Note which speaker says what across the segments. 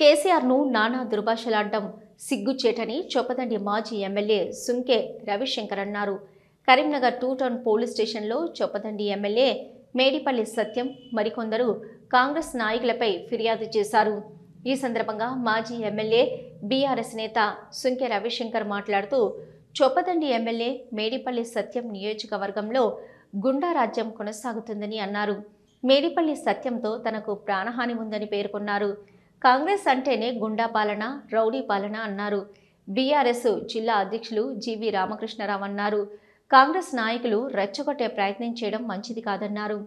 Speaker 1: కేసీఆర్ను నానా దుర్భాషలాడడం సిగ్గుచేటని చొప్పదండి మాజీ ఎమ్మెల్యే సుంకే రవిశంకర్ అన్నారు. కరీంనగర్ టూ టౌన్ పోలీస్ స్టేషన్లో చొప్పదండి ఎమ్మెల్యే మేడిపల్లి సత్యం మరికొందరు కాంగ్రెస్ నాయకులపై ఫిర్యాదు చేశారు. ఈ సందర్భంగా మాజీ ఎమ్మెల్యే బీఆర్ఎస్ నేత సుంకె రవిశంకర్ మాట్లాడుతూ చొప్పదండి ఎమ్మెల్యే మేడిపల్లి సత్యం నియోజకవర్గంలో గుండా రాజ్యం కొనసాగుతుందని అన్నారు. మేడిపల్లి సత్యంతో తనకు ప్రాణహాని ఉందని పేర్కొన్నారు. కాంగ్రెస్ అంటేనే గుండా పాలన రౌడీ పాలన అన్నారు. బీఆర్ఎస్ జిల్లా అధ్యక్షులు జీవి రామకృష్ణరావు అన్నారు. కాంగ్రెస్ నాయకులు రెచ్చగొట్టే ప్రయత్నం చేయడం మంచిది కాదన్నారు.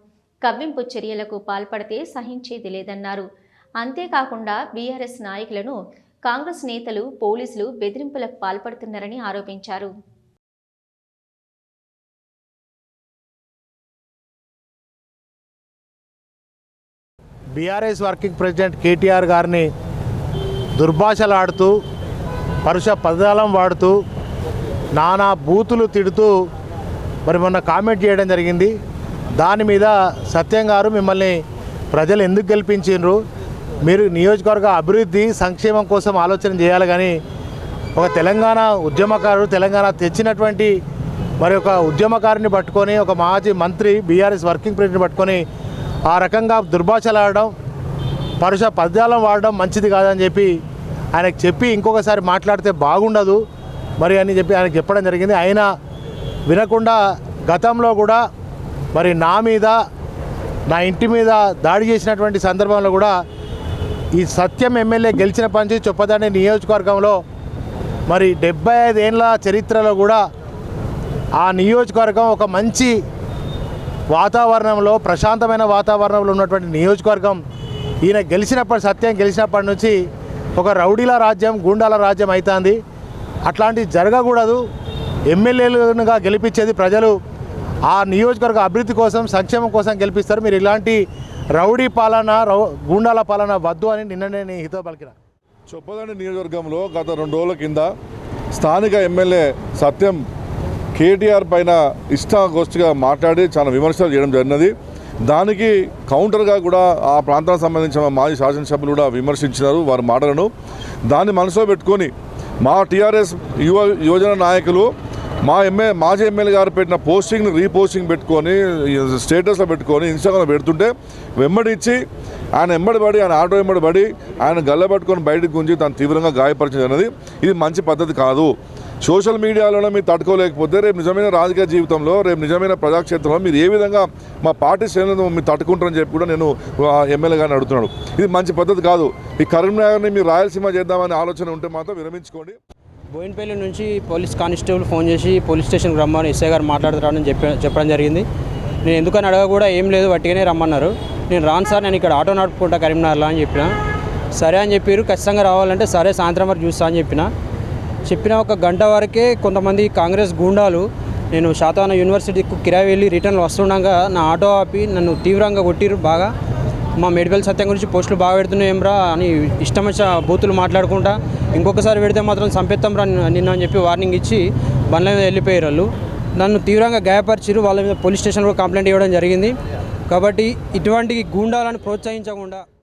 Speaker 1: కవ్వింపు చర్యలకు పాల్పడితే సహించేది లేదన్నారు. అంతేకాకుండా బీఆర్ఎస్ నాయకులను కాంగ్రెస్ నేతలు పోలీసులు బెదిరింపులకు పాల్పడుతున్నారని ఆరోపించారు.
Speaker 2: బీఆర్ఎస్ వర్కింగ్ ప్రెసిడెంట్ కేటీఆర్ గారిని దుర్భాషలాడుతూ పరుష పదజాలం వాడుతూ నానా బూతులు తిడుతూ మరి మొన్న కామెంట్ చేయడం జరిగింది. దాని మీద సత్యం గారు మిమ్మల్ని ప్రజలు ఎందుకు గెలిపించిండ్రు? మీరు నియోజకవర్గ అభివృద్ధి సంక్షేమం కోసం ఆలోచన చేయాలి కానీ ఒక తెలంగాణ ఉద్యమకారుడు తెలంగాణ తెచ్చినటువంటి మరి ఒక ఉద్యమకారుని పట్టుకొని ఒక మాజీ మంత్రి బీఆర్ఎస్ వర్కింగ్ ప్రెసిడెంట్ పట్టుకొని ఆ రకంగా దుర్భాషలాడడం పరుష పద్యాలం వాడడం మంచిది కాదని చెప్పి ఆయనకు చెప్పి ఇంకొకసారి మాట్లాడితే బాగుండదు. మరి అని చెప్పి ఆయనకు చెప్పడం జరిగింది. ఆయన వినకుండా గతంలో కూడా మరి నా మీద నా ఇంటి మీద దాడి చేసినటువంటి సందర్భంలో కూడా ఈ సత్యం ఎమ్మెల్యే గెలిచిన పంచి చొప్పదండి నియోజకవర్గంలో మరి డెబ్బై ఐదేళ్ళ చరిత్రలో కూడా ఆ నియోజకవర్గం ఒక మంచి వాతావరణంలో ప్రశాంతమైన వాతావరణంలో ఉన్నటువంటి నియోజకవర్గం ఈయన గెలిచినప్పటి సత్యం గెలిచినప్పటి నుంచి ఒక రౌడీల రాజ్యం గూండాల రాజ్యం అవుతుంది అట్లాంటివి జరగకూడదు. ఎమ్మెల్యేలుగా గెలిపించేది ప్రజలు. ఆ నియోజకవర్గ అభివృద్ధి కోసం సంక్షేమం కోసం గెలిపిస్తారు. మీరు ఇలాంటి రౌడీ పాలన రౌ గూండాల పాలన వద్దు అని నిన్న నేను హితో పలికిన.
Speaker 3: చొప్పదండి నియోజకవర్గంలో గత రెండు రోజుల కింద స్థానిక ఎమ్మెల్యే సత్యం కేటీఆర్ పైన ఇష్టాగోష్ఠిగా మాట్లాడి చాలా విమర్శలు చేయడం జరిగినది. దానికి కౌంటర్గా కూడా ఆ ప్రాంతానికి సంబంధించిన మాజీ శాసనసభ్యులు కూడా విమర్శించినారు వారి మాటలను. దాన్ని మనసులో పెట్టుకొని మా టీఆర్ఎస్ యువ యువజన నాయకులు మా ఎమ్మె మాజీ ఎమ్మెల్యే గారు పెట్టిన పోస్టింగ్ని రీపోస్టింగ్ పెట్టుకొని స్టేటస్లో పెట్టుకొని ఇన్స్టాగ్రామ్లో పెడుతుంటే వెంబడిచ్చి ఆయన ఎంబడి పడి ఆయన ఆటో వెంబడి పడి ఆయన గల్ల పట్టుకొని బయటకు గుంజి తను తీవ్రంగా గాయపరిచింది ఇది మంచి పద్ధతి కాదు. సోషల్ మీడియాలోనే మీరు తట్టుకోలేకపోతే రేపు నిజమైన రాజకీయ జీవితంలో రేపు నిజమైన ప్రజాక్షేత్రంలో మీరు ఏ విధంగా మా పార్టీ శ్రేణులను మీరు తట్టుకుంటారని చెప్పి కూడా నేను ఎమ్మెల్యే గారిని అడుగుతున్నాను. ఇది మంచి పద్ధతి కాదు. ఈ కరీంనగర్ని మీరు రాయలసీమ చేద్దామనే ఆలోచన ఉంటే మాత్రం విరమించుకోండి.
Speaker 4: బోయిన్పల్లి నుంచి పోలీస్ కానిస్టేబుల్ ఫోన్ చేసి పోలీస్ స్టేషన్కి రమ్మని ఎస్ఐ గారు మాట్లాడుతారని చెప్పి చెప్పడం జరిగింది. నేను ఎందుకని అడగ కూడా ఏం లేదు వట్టిగానే రమ్మన్నారు. నేను రాను సార్ నేను ఇక్కడ ఆటో నడుపుకుంటా కరీంనగర్లో అని చెప్పిన. సరే అని చెప్పారు ఖచ్చితంగా రావాలంటే సరే సాయంత్రం వరకు చూస్తా అని చెప్పిన. చెప్పిన ఒక గంట వరకే కొంతమంది కాంగ్రెస్ గూండాలు నేను శాతవాన యూనివర్సిటీకి కిరాయి వెళ్ళి రిటర్న్ వస్తుండగా నా ఆటో ఆపి నన్ను తీవ్రంగా కొట్టిరు బాగా. మా మెడికల్ సత్యం గురించి పోస్టులు బాగా పెడుతున్నాయి రా అని ఇష్టం వచ్చిన బూతులు మాట్లాడుకుంటా. ఇంకొకసారి పెడితే మాత్రం చంపేస్తాం రా నిన్న అని చెప్పి వార్నింగ్ ఇచ్చి బండ్ల మీద వెళ్ళిపోయారు వాళ్ళు. నన్ను తీవ్రంగా గాయపరిచిరు వాళ్ళ మీద పోలీస్ స్టేషన్లో కంప్లైంట్ ఇవ్వడం జరిగింది. కాబట్టి ఇటువంటి గూండాలను ప్రోత్సహించకుండా